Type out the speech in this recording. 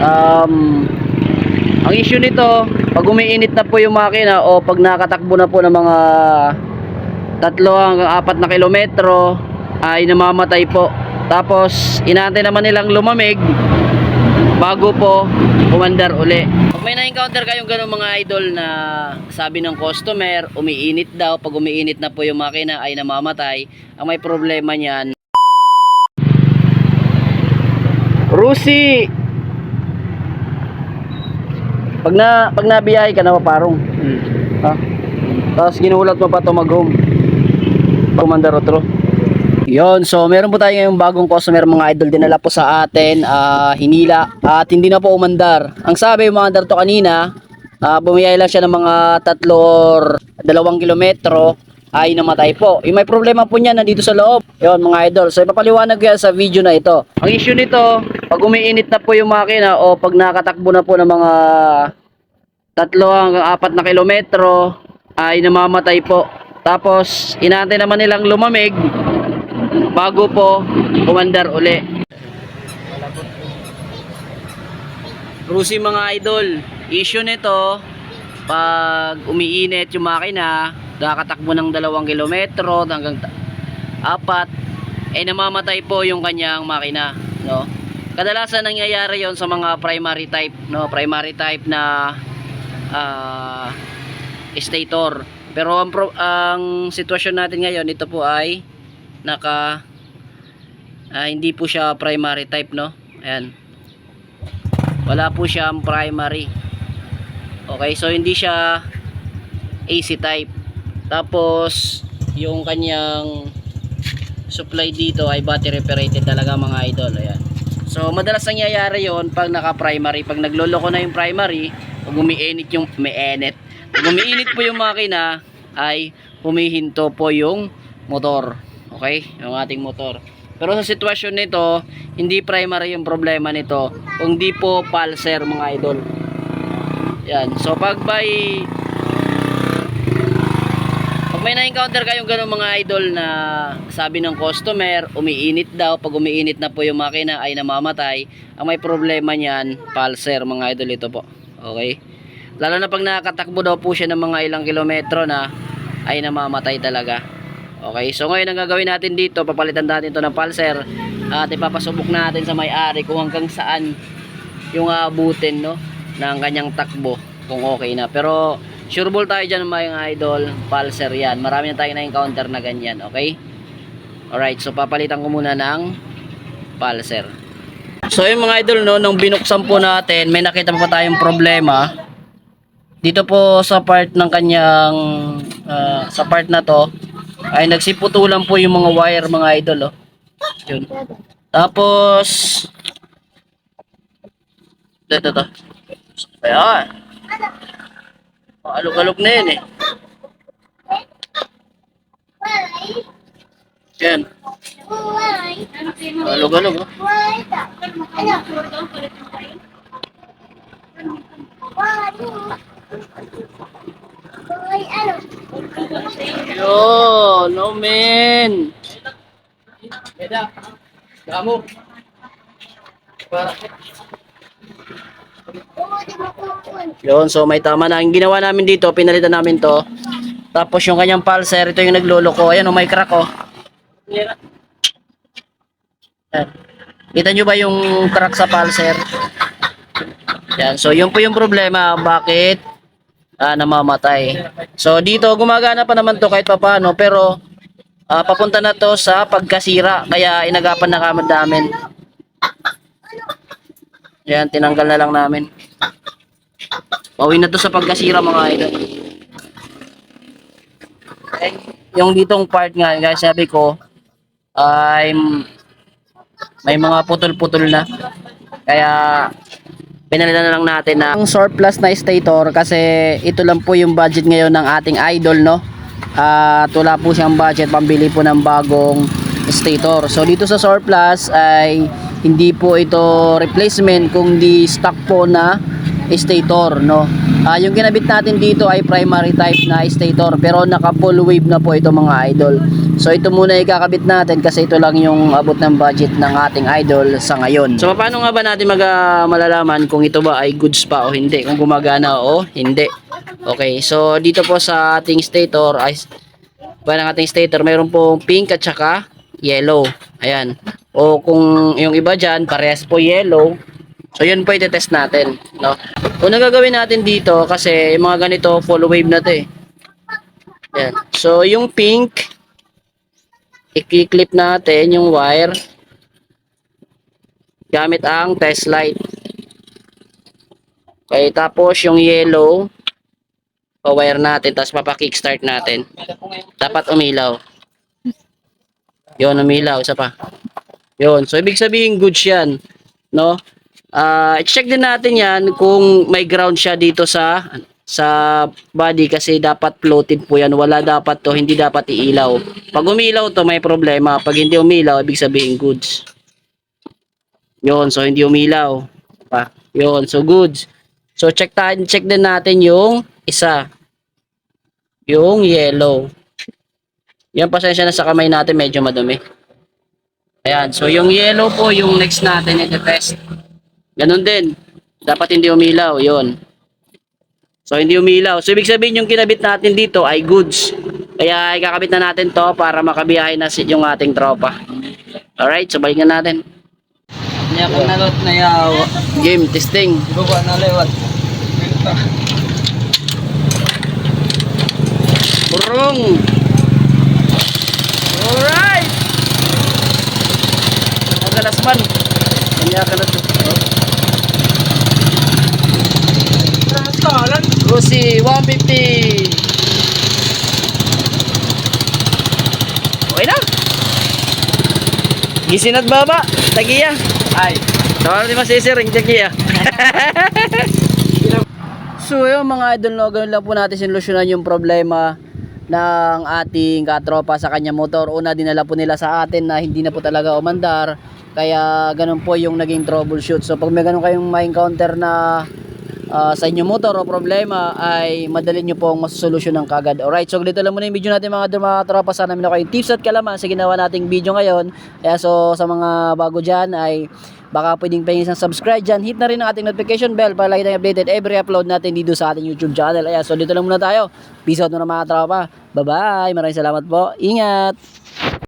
Um, ang issue nito, pag umiinit na po yung makina o pag nakatakbo na po ng mga tatlo hanggang apat na kilometro ay namamatay po. Tapos inaantay naman nilang lumamig bago po umandar uli. Pag may na-encounter kayong ganun mga idol na sabi ng customer, umiinit daw, pag umiinit na po yung makina ay namamatay, ang may problema niyan. Rusi! Pag na pag nabiyahe ka na paparong. Ha? Tapos ginulat mo pa to mag-home. Pumandar otro. Yon, so meron po tayo ngayong bagong customer mga idol dinala po sa atin, ah, hinila at hindi na po umandar. Ang sabi umandar to kanina, ah, bumiyay lang siya ng mga tatlo or dalawang kilometro ay namatay po. Yung may problema po niya nandito sa loob. Yon mga idol. So ipapaliwanag ko yan sa video na ito. Ang issue nito, pag umiinit na po yung makina o pag nakatakbo na po ng mga tatlo hanggang apat na kilometro ay namamatay po. Tapos inaantay naman nilang lumamig bago po umandar uli. Rusi mga idol, issue nito pag umiinit yung makina, nakakatakbo ng dalawang kilometro hanggang apat, eh namamatay po yung kanyang makina, no? Kadalasan nangyayari yon sa mga primary type, no? Primary type na ah, stator. Pero ang, pro- ang sitwasyon natin ngayon, ito po ay naka ah, hindi po siya primary type, no? Ayan. Wala po siyang primary. Okay, so hindi siya AC type. Tapos yung kanyang supply dito ay battery operated talaga mga idol. Ayan. So madalas nangyayari yon pag naka-primary. Pag nagloloko na yung primary, pag umiinit yung umiinit. Pag umiinit po yung makina ay humihinto po yung motor. Okay? Yung ating motor. Pero sa sitwasyon nito, hindi primary yung problema nito, kundi po pulser mga idol. Yan. So pag by may na-encounter kayong ganun mga idol na sabi ng customer, umiinit daw, pag umiinit na po yung makina ay namamatay, ang may problema niyan, pulser mga idol ito po. Okay? Lalo na pag nakakatakbo daw po siya ng mga ilang kilometro na ay namamatay talaga. Okay, so ngayon ang gagawin natin dito, papalitan natin ito ng pulser at ipapasubok natin sa may-ari kung hanggang saan yung aabutin no ng kanyang takbo kung okay na. Pero sure ball tayo dyan mga idol, pulser yan. Marami na tayong na-encounter na ganyan, okay? Alright, so papalitan ko muna ng pulser. So yung mga idol no, nung binuksan po natin, may nakita pa tayong problema. Dito po sa part ng kanyang ah, sa part na to ay nagsiputulan po yung mga wire mga idol oh. Yun. Tapos ito to. Ayan. Oh, alog-alog na yun eh. Yan. Alog-alog oh. Yo, no man. Beda. Kamu. Para. Yun, so may tama na. Ang ginawa namin dito, pinalitan namin to. Tapos yung kanyang pulser, ito yung nagluloko. Ayan, oh, may crack, oh. Yan. Kita nyo ba yung crack sa pulser? Yan, so yun po yung problema. Bakit ah, namamatay? So dito, gumagana pa naman to kahit papano. Pero ah, papunta na to sa pagkasira. Kaya inagapan na kamad namin. Yan, tinanggal na lang namin. Pauwi na to sa pagkasira mga idol. Eh, yung ditong part nga, guys, sabi ko, ay may mga putol-putol na. Kaya, pinalitan na lang natin na ang surplus na stator kasi ito lang po yung budget ngayon ng ating idol, no? At wala po siyang budget pambili po ng bagong stator. So, dito sa surplus ay hindi po ito replacement kundi stock po na stator, no? Ah, yung ginabit natin dito ay primary type na stator pero naka full wave na po ito mga idol. So ito muna ikakabit natin kasi ito lang yung abot ng budget ng ating idol sa ngayon. So paano nga ba natin mag ah, malalaman kung ito ba ay goods pa o hindi, kung gumagana o hindi. Okay, so dito po sa ating stator ay pa ng ating stator, mayroon pong pink at saka yellow. Ayan. O kung yung iba dyan, parehas po yellow. So yun po ite-test natin, no? Kung gagawin natin dito kasi yung mga ganito full wave na 'to eh. Ayan. So yung pink i-clip natin yung wire gamit ang test light. Okay, tapos yung yellow o wire natin tapos papa-kickstart natin. Dapat umilaw. Yun, umilaw. Isa pa. Yun. So, ibig sabihin good yan. No? Ah, check din natin yan kung may ground siya dito sa sa body kasi dapat floated po yan. Wala dapat to, hindi dapat iilaw. Pag umilaw to, may problema. Pag hindi umilaw, ibig sabihin goods. Yun, so hindi umilaw. Pa. Yun, so goods. So check check din natin yung isa. Yung yellow. Yan, pasensya na sa kamay natin, medyo madumi. Ayan, so yung yellow po, yung next natin, ito-test. Ganon din. Dapat hindi umilaw, yon. So, hindi umilaw. So, ibig sabihin yung kinabit natin dito ay goods. Kaya, ikakabit na natin to para makabiyahe na si yung ating tropa. Alright, so balikan natin. Niya kung nalot na yaw. Game, testing. Ibaba na lewat. Burong! Alright! Magalas man. Kanya ka na to. Rastalan. Rusi, 150. Okay na. Gisin at baba. Tagiya. Ay. Tawag di masisiring. Tagiya. so yun mga idol no, ganun lang po natin sinulusyonan yung problema ng ating katropa sa kanya motor. Una dinala po nila sa atin na hindi na po talaga umandar. Kaya ganun po yung naging troubleshoot. So pag may ganun kayong ma-encounter na ah, sa inyong motor o problema ay madali nyo pong masosolusyon ng kagad. Alright, so dito lang muna yung video natin mga tropa. Sana namin kayong tips at kalaman sa ginawa nating video ngayon. Kaya so sa mga bago dyan ay baka pwedeng pahingin isang subscribe dyan. Hit na rin ang ating notification bell para lagi tayong updated every upload natin dito sa ating YouTube channel. Kaya so dito lang muna tayo. Peace out muna mga tropa. Bye bye. Maraming salamat po. Ingat.